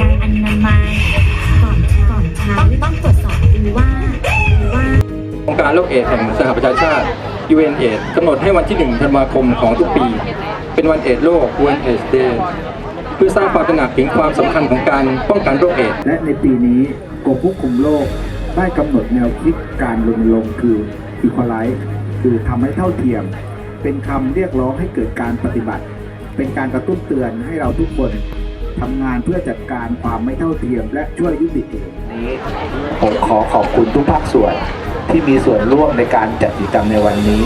นามัยก่อนก่อนใช้ต้องตรวจสอบดูว่าดูว่า องค์การโรคเอดส์แห่งสหประชาชาติ UNAIDS กำหนดให้วันที่ 1 ธันวาคมของทุกปี เป็นวันเอดส์โลก World AIDS Day เพื่อสร้างความตระหนักถึงความสำคัญของการป้องกันโรคเอดส์และในปีนี้กรมควบคุมโรคได้กำหนดแนวคิดการรณรงค์คือ Equalize คือทำให้เท่าเทียม เป็นคำเรียกร้องให้เกิดการปฏิบัติ เป็นการกระตุ้นเตือนให้เราทุกคน ทำงานเพื่อจัดการความไม่เท่าเทียม และช่วยยุติเหตุนี้ ผมขอขอบคุณทุกภาคส่วนที่มีส่วนร่วมในการจัดกิจกรรมในวันนี้